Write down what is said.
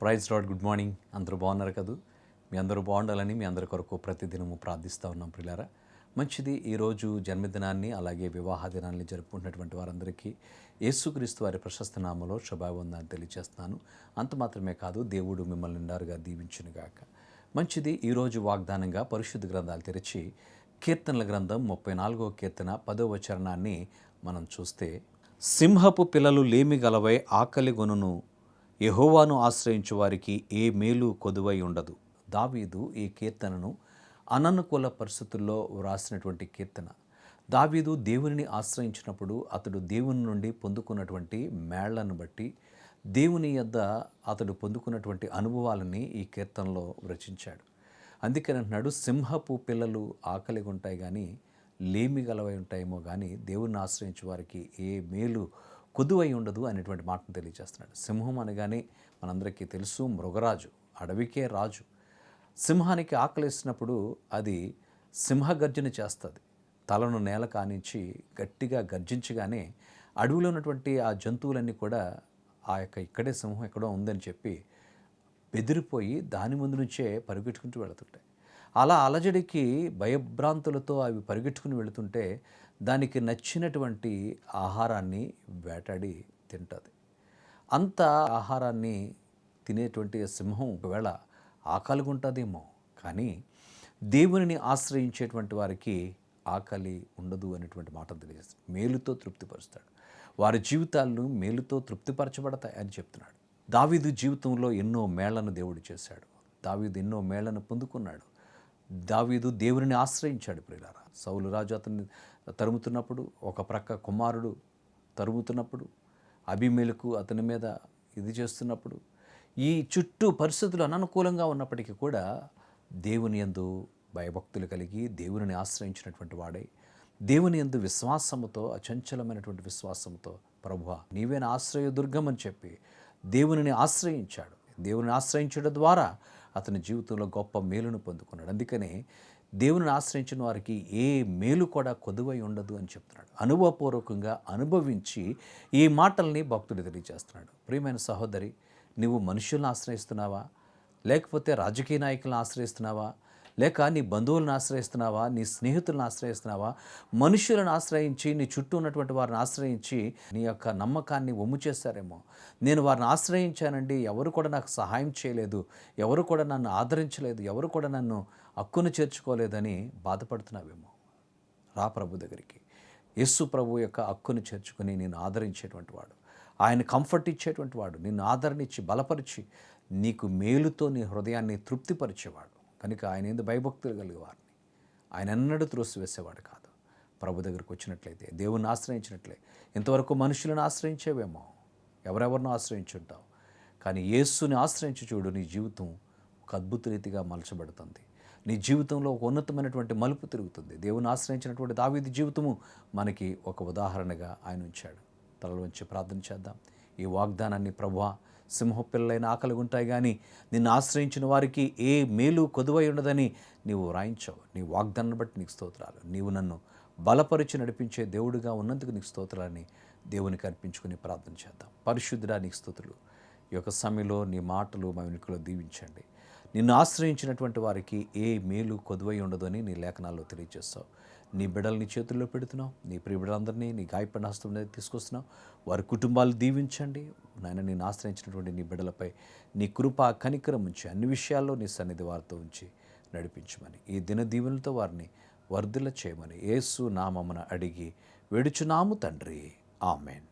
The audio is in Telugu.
Praise lord good morning. అందరూ బాగున్నారు కదూ? మీ అందరూ బాగుండాలని మీ అందరి కొరకు ప్రతిదినము ప్రార్థిస్తూ ఉన్నాం పిల్లారా మంచిది ఈరోజు జన్మదినాన్ని అలాగే వివాహ దినాన్ని జరుపుకుంటున్నటువంటి వారందరికీ యేసుక్రీస్తు వారి ప్రశస్త నామలో శుభావందాన్ని తెలియజేస్తున్నాను. అంత మాత్రమే కాదు దేవుడు మిమ్మల్ని నిండారుగా దీవించునుగాక. మంచిది ఈరోజు వాగ్దానంగా పరిశుద్ధ గ్రంథాలు తెరిచి కీర్తనల గ్రంథం ముప్పై నాలుగో కీర్తన పదవ చరణాన్ని మనం చూస్తే సింహపు పిల్లలు లేమి గలవై ఆకలి గొనును యహోవాను ఆశ్రయించు వారికి ఏ మేలు కొదువై ఉండదు. దావీదు ఈ కీర్తనను అననుకూల పరిస్థితుల్లో వ్రాసినటువంటి కీర్తన. దావీదు దేవునిని ఆశ్రయించినప్పుడు అతడు దేవుని నుండి పొందుకున్నటువంటి మేళ్ళను బట్టి దేవుని యొద్ద అతడు పొందుకున్నటువంటి అనుభవాలని ఈ కీర్తనలో రచించాడు. అందుకని అంటున్నాడు సింహపు పిల్లలు ఆకలిగా ఉంటాయి కానీ లేమి గలవై ఉంటాయేమో కానీ దేవుణ్ణి ఆశ్రయించే వారికి ఏ మేలు కొద్దువై ఉండదు అనేటువంటి మాటను తెలియజేస్తున్నాడు. సింహం అనగానే మనందరికీ తెలుసు మృగరాజు అడవికే రాజు. సింహానికి ఆకలిస్తున్నప్పుడు అది సింహగర్జన చేస్తుంది. తలను నేల కానించి గట్టిగా గర్జించగానే అడవిలో ఉన్నటువంటి ఆ జంతువులన్నీ కూడా ఆ యొక్క ఇక్కడే సింహం ఎక్కడో ఉందని చెప్పి బెదిరిపోయి దాని ముందు నుంచే పరిగెట్టుకుంటూ వెళుతుంటాయి. అలా అలజడికి భయభ్రాంతులతో అవి పరిగెట్టుకుని వెళుతుంటే దానికి నచ్చినటువంటి ఆహారాన్ని వేటాడి తింటుంది. అంత ఆహారాన్ని తినేటువంటి సింహం ఒకవేళ ఆకలిగా ఉంటుందేమో కానీ దేవునిని ఆశ్రయించేటువంటి వారికి ఆకలి ఉండదు అనేటువంటి మాట తెలియజేస్తాడు మేలుతో తృప్తిపరుస్తాడు. వారి జీవితాలను మేలుతో తృప్తిపరచబడతాయి అని చెప్తున్నాడు. దావీదు జీవితంలో ఎన్నో మేళ్ళను దేవుడు చేశాడు. దావీదు ఎన్నో మేళ్ళను పొందుకున్నాడు. దావీదు దేవుని ఆశ్రయించాడు ప్రియులారా. సౌలు రాజు అతన్ని తరుముతున్నప్పుడు ఒక ప్రక్క కుమారుడు తరుముతున్నప్పుడు అభిమేలకు అతని మీద ఇది చేస్తున్నప్పుడు ఈ చుట్టూ పరిస్థితులు అననుకూలంగా ఉన్నప్పటికీ కూడా దేవుని యందు భయభక్తులు కలిగి దేవుని ఆశ్రయించినటువంటి వాడై దేవుని యందు విశ్వాసముతో అచంచలమైనటువంటి విశ్వాసంతో ప్రభువ నీవేన నా అని చెప్పి దేవునిని ఆశ్రయించాడు. దేవుని ఆశ్రయించడం ద్వారా అతని జీవితంలో గొప్ప మేలును పొందుకున్నాడు. అందుకనే దేవుని ఆశ్రయించిన వారికి ఏ మేలు కూడా కొదువై ఉండదు అని చెప్తున్నాడు. అనుభవపూర్వకంగా అనుభవించి ఈ మాటల్ని భక్తుడు తెలియజేస్తున్నాడు. ప్రియమైన సహోదరి నువ్వు మనుషులను ఆశ్రయిస్తున్నావా? లేకపోతే రాజకీయ నాయకులను ఆశ్రయిస్తున్నావా? లేక నీ బంధువులను ఆశ్రయిస్తున్నావా? నీ స్నేహితులను ఆశ్రయిస్తున్నావా? మనుషులను ఆశ్రయించి నీ చుట్టూ ఉన్నటువంటి వారిని ఆశ్రయించి నీ యొక్క నమ్మకాన్ని ఒమ్ము చేశారేమో. నేను వారిని ఆశ్రయించానండి. ఎవరు కూడా నాకు సహాయం చేయలేదు. ఎవరు కూడా నన్ను ఆదరించలేదు. ఎవరు కూడా నన్ను హక్కును చేర్చుకోలేదని బాధపడుతున్నావేమో. రా ప్రభు దగ్గరికి. యేసు ప్రభు యొక్క హక్కును చేర్చుకుని నేను ఆదరించేటువంటి వాడు. ఆయన కంఫర్ట్ ఇచ్చేటువంటి వాడు. నిన్ను ఆదరణిచ్చి బలపరిచి నీకు మేలుతో నీ హృదయాన్ని తృప్తిపరిచేవాడు. కనుక ఆయన ఎందు భయభక్తులు కలిగేవారిని. ఆయన ఎన్నడూ త్రోసివేసేవాడు కాదు. ప్రభు దగ్గరకు వచ్చినట్లయితే దేవుని ఆశ్రయించినట్లే. ఇంతవరకు మనుషులను ఆశ్రయించేవేమో? ఎవరెవరినో ఆశ్రయించుంటావు? కానీ యేసుని ఆశ్రయించి చూడు నీ జీవితం ఒక అద్భుత రీతిగా మలచబడుతుంది. నీ జీవితంలో ఒక ఉన్నతమైనటువంటి మలుపు తిరుగుతుంది. దేవుని ఆశ్రయించినటువంటి దావీది జీవితము మనకి ఒక ఉదాహరణగా ఆయన ఉంచాడు. తలలో ఉంచి ప్రార్థన చేద్దాం. ఈ వాగ్దానాన్ని ప్రభా సింహపిల్లలైన ఆకలి ఉంటాయి కానీ నిన్ను ఆశ్రయించిన వారికి ఏ మేలు కొదువై ఉండదని నీవు వ్రాయించావు నీ వాగ్దాన్ని బట్టి నీకు స్తోత్రాలు. నీవు నన్ను బలపరిచి నడిపించే దేవుడిగా ఉన్నందుకు నీకు స్తోత్రాలని దేవునికి అర్పించుకుని ప్రార్థన చేద్దాం. పరిశుద్ధుడా నీకు స్తోత్రులు. ఈ యొక్క సమయంలో నీ మాటలు మా వెనుకలో దీవించండి. నిన్ను ఆశ్రయించినటువంటి వారికి ఏ మేలు కొదువై ఉండదని నీ లేఖనాల్లో తెలియజేస్తావు. నీ బిడ్డల్ని చేతుల్లో పెడుతున్నావు నీ ప్రియబిడ్డలందరినీ నీ గాయపడిన హస్తం తీసుకొస్తున్నావు. వారి కుటుంబాలు దీవించండి. నాయన నేను ఆశ్రయించినటువంటి నీ బిడ్డలపై నీ కృప కనికరం ఉంచి అన్ని విషయాల్లో నీ సన్నిధి వారితో ఉంచి నడిపించమని ఈ దిన దీవెనలతో వారిని వర్ధిల్ల చేయమని యేసు నామమున అడిగి వెడుచున్నాము తండ్రి. ఆమెన్.